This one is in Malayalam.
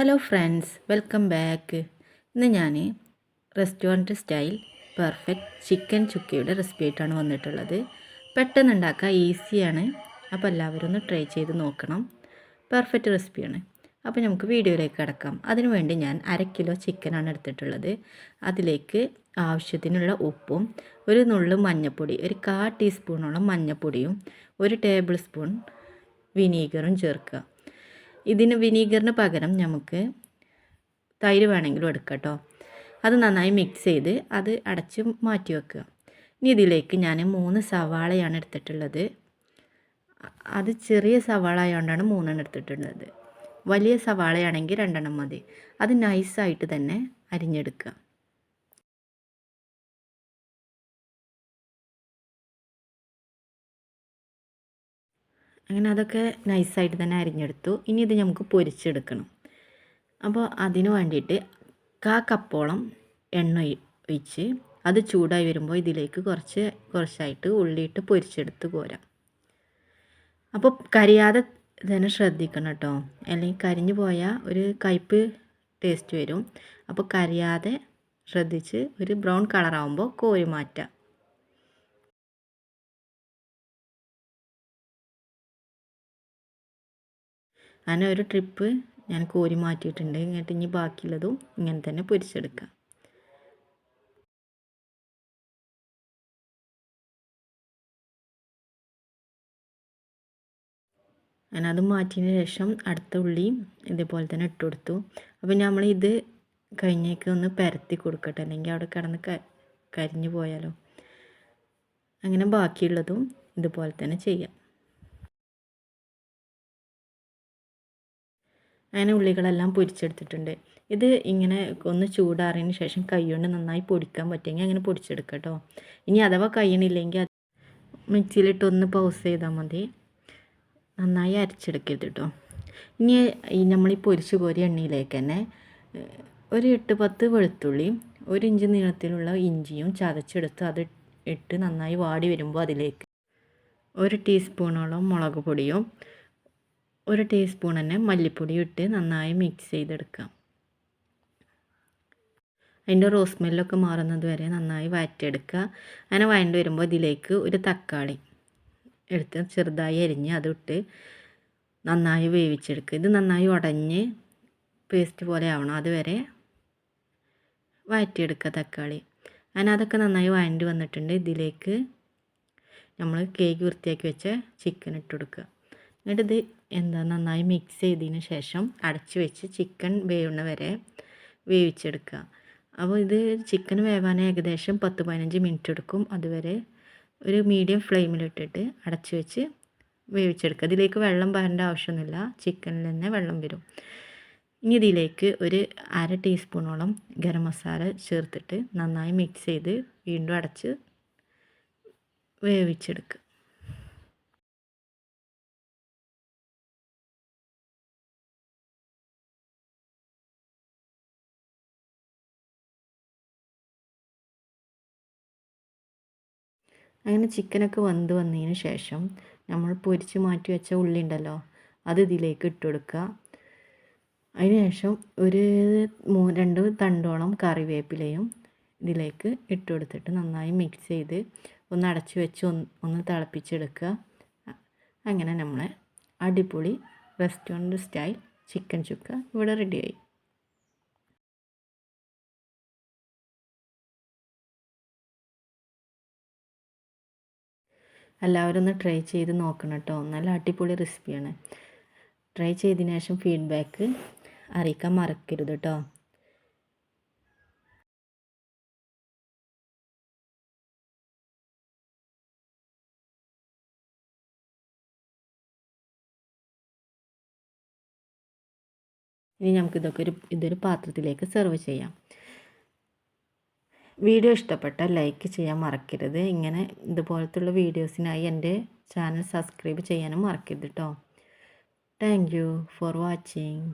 ഹലോ ഫ്രണ്ട്സ് വെൽക്കം ബാക്ക് ഇന്ന് ഞാൻ റെസ്റ്റോറന്റ് സ്റ്റൈൽ പെർഫെക്റ്റ് ചിക്കൻ ചുക്കയുടെ റെസിപ്പി ആയിട്ടാണ് വന്നിട്ടുള്ളത്. പെട്ടെന്ന് ഉണ്ടാക്കാൻ ഈസിയാണ് അപ്പോൾ എല്ലാവരും ഒന്ന് ട്രൈ ചെയ്ത് നോക്കണം. പെർഫെക്റ്റ് റെസിപ്പിയാണ് അപ്പോൾ നമുക്ക് വീഡിയോയിലേക്ക് കിടക്കാം. അതിനുവേണ്ടി ഞാൻ അര കിലോ ചിക്കനാണ് എടുത്തിട്ടുള്ളത്. അതിലേക്ക് ആവശ്യത്തിനുള്ള ഉപ്പും ഒരു നുള്ളു മഞ്ഞൾപ്പൊടി ഒരു കാ ടീസ്പൂണോളം മഞ്ഞൾപ്പൊടിയും ഒരു ടേബിൾ സ്പൂൺ വിനീഗറും ചേർക്കുക. ഇതിന് വിനീഗറിന് പകരം നമുക്ക് തൈര് വേണമെങ്കിലും എടുക്കാം കേട്ടോ അത് നന്നായി മിക്സ് ചെയ്ത് അത് അടച്ച് മാറ്റി വെക്കുക. ഇനി ഇതിലേക്ക് ഞാൻ മൂന്ന് സവാളയാണ് എടുത്തിട്ടുള്ളത്. അത് ചെറിയ സവാള ആയതുകൊണ്ടാണ് മൂന്നെണ്ണം എടുത്തിട്ടുള്ളത്. വലിയ സവാളയാണെങ്കിൽ രണ്ടെണ്ണം മതി. അത് നൈസായിട്ട് തന്നെ അരിഞ്ഞെടുക്കുക. അങ്ങനെ അതൊക്കെ നൈസായിട്ട് തന്നെ അരിഞ്ഞെടുത്തു. ഇനി ഇത് നമുക്ക് പൊരിച്ചെടുക്കണം. അപ്പോൾ അതിന് വേണ്ടിയിട്ട് കാ കപ്പോളം എണ്ണ ഒഴിച്ച് അത് ചൂടായി വരുമ്പോൾ ഇതിലേക്ക് കുറച്ച് കുറച്ചായിട്ട് ഉള്ളിയിട്ട് പൊരിച്ചെടുത്ത് പോരാം അപ്പോൾ കരിയാതെ തന്നെ ശ്രദ്ധിക്കണം കേട്ടോ. അല്ലെങ്കിൽ കരിഞ്ഞു പോയാൽ ഒരു കയ്പ്പ് ടേസ്റ്റ് വരും. അപ്പോൾ കരിയാതെ ശ്രദ്ധിച്ച് ഒരു ബ്രൗൺ കളറാവുമ്പോൾ കോരി മാറ്റാം. അങ്ങനെ ഒരു ട്രിപ്പ് ഞാൻ കോരി മാറ്റിയിട്ടുണ്ട്. എന്നിട്ട് ഇനി ബാക്കിയുള്ളതും ഇങ്ങനെ തന്നെ പൊരിച്ചെടുക്കാം. അങ്ങനെ അത് മാറ്റിയതിന് ശേഷം അടുത്ത ഉള്ളി ഇതേപോലെ തന്നെ ഇട്ട് കൊടുത്തു. അപ്പോൾ നമ്മൾ ഇത് കഴിഞ്ഞേക്ക് ഒന്ന് പരത്തി കൊടുക്കട്ടെ. അല്ലെങ്കിൽ അവിടെ കിടന്ന് ക കരിഞ്ഞു പോയാലോ. അങ്ങനെ ബാക്കിയുള്ളതും ഇതുപോലെ തന്നെ ചെയ്യാം. അങ്ങനെ ഉള്ളികളെല്ലാം പൊരിച്ചെടുത്തിട്ടുണ്ട്. ഇത് ഇങ്ങനെ ഒന്ന് ചൂടാറിയതിന് ശേഷം കൈകൊണ്ട് നന്നായി പൊടിക്കാൻ പറ്റുമെങ്കിൽ അങ്ങനെ പൊടിച്ചെടുക്കുക ഇനി അഥവാ കഴിയണില്ലെങ്കിൽ മിക്സിയിലിട്ട് ഒന്ന് പൗസ് ചെയ്താൽ മതി. നന്നായി അരച്ചെടുക്കരുത് കേട്ടോ. ഇനി ഈ നമ്മൾ ഈ പൊരിച്ച് കോരി എണ്ണയിലേക്ക് തന്നെ ഒരു എട്ട് പത്ത് വെളുത്തുള്ളി ഒരു ഇഞ്ച് നീളത്തിലുള്ള ഇഞ്ചിയും ചതച്ചെടുത്ത് അത് ഇട്ട് നന്നായി വാടി വരുമ്പോൾ അതിലേക്ക് ഒരു ടീസ്പൂണോളം മുളക് പൊടിയും ഒരു ടീസ്പൂൺ തന്നെ മല്ലിപ്പൊടി ഇട്ട് നന്നായി മിക്സ് ചെയ്തെടുക്കാം. അതിന്റെ റോസ് സ്മെല്ലൊക്കെ മാറുന്നത് വരെ നന്നായി വഴറ്റിയെടുക്കുക. അങ്ങനെ വഴണ്ട് വരുമ്പോൾ ഇതിലേക്ക് ഒരു തക്കാളി എടുത്ത് ചെറുതായി അരിഞ്ഞ് അതിട്ട് നന്നായി വേവിച്ചെടുക്കുക. ഇത് നന്നായി ഉടഞ്ഞ് പേസ്റ്റ് പോലെ ആവണം. അതുവരെ വഴറ്റിയെടുക്കുക തക്കാളി. അങ്ങനെ അതൊക്കെ നന്നായി വഴണ്ടി വന്നിട്ടുണ്ട്. ഇതിലേക്ക് നമ്മൾ കേക്ക് വൃത്തിയാക്കി വെച്ച ചിക്കൻ ഇട്ട് കൊടുക്കുക. എന്നിട്ട് ഇത് എന്താ നന്നായി മിക്സ് ചെയ്തതിന് ശേഷം അടച്ചു വെച്ച് ചിക്കൻ വേവുന്ന വരെ വേവിച്ചെടുക്കുക. അപ്പോൾ ഇത് ചിക്കൻ വേവാൻ ഏകദേശം പത്ത് പതിനഞ്ച് മിനിറ്റ് എടുക്കും. അതുവരെ ഒരു മീഡിയം ഫ്ലെയിമിലിട്ടിട്ട് അടച്ചു വെച്ച് വേവിച്ചെടുക്കുക. ഇതിലേക്ക് വെള്ളം വരേണ്ട ആവശ്യമൊന്നുമില്ല. ചിക്കനിൽ തന്നെ വെള്ളം വരും. ഇനി ഇതിലേക്ക് ഒരു അര ടീസ്പൂണോളം ഗരം മസാല ചേർത്തിട്ട് നന്നായി മിക്സ് ചെയ്ത് വീണ്ടും അടച്ച് വേവിച്ചെടുക്കുക. അങ്ങനെ ചിക്കനൊക്കെ വെന്ത് വന്നതിന് ശേഷം നമ്മൾ പൊരിച്ച് മാറ്റി വെച്ച ഉള്ളി ഉണ്ടല്ലോ അത് ഇതിലേക്ക് ഇട്ട് കൊടുക്കുക. അതിന് ശേഷം ഒരു മൂ രണ്ട് തണ്ടോളം കറിവേപ്പിലയും ഇതിലേക്ക് ഇട്ട് കൊടുത്തിട്ട് നന്നായി മിക്സ് ചെയ്ത് ഒന്ന് അടച്ചു വെച്ച് ഒന്ന് ഒന്ന് തിളപ്പിച്ചെടുക്കുക. അങ്ങനെ നമ്മളെ അടിപൊളി റെസ്റ്റോറന്റ് സ്റ്റൈൽ ചിക്കൻ ചുക്ക ഇവിടെ റെഡിയായി എല്ലാവരും ഒന്ന് ട്രൈ ചെയ്ത് നോക്കണം കേട്ടോ നല്ല അടിപൊളി റെസിപ്പിയാണ് ട്രൈ ചെയ്തതിന് ശേഷം ഫീഡ്ബാക്ക് അറിയിക്കാൻ മറക്കരുത് കേട്ടോ ഇനി നമുക്കിതൊക്കെ ഒരു ഇതൊരു പാത്രത്തിലേക്ക് സെർവ് ചെയ്യാം. വീഡിയോ ഇഷ്ടപ്പെട്ടാൽ ലൈക്ക് ചെയ്യാൻ മറക്കരുത്. ഇങ്ങനെ ഇതുപോലത്തുള്ള വീഡിയോസിനായി എന്റെ ചാനൽ സബ്സ്ക്രൈബ് ചെയ്യാനും മറക്കരുത് കേട്ടോ താങ്ക് യു ഫോർ വാച്ചിങ്.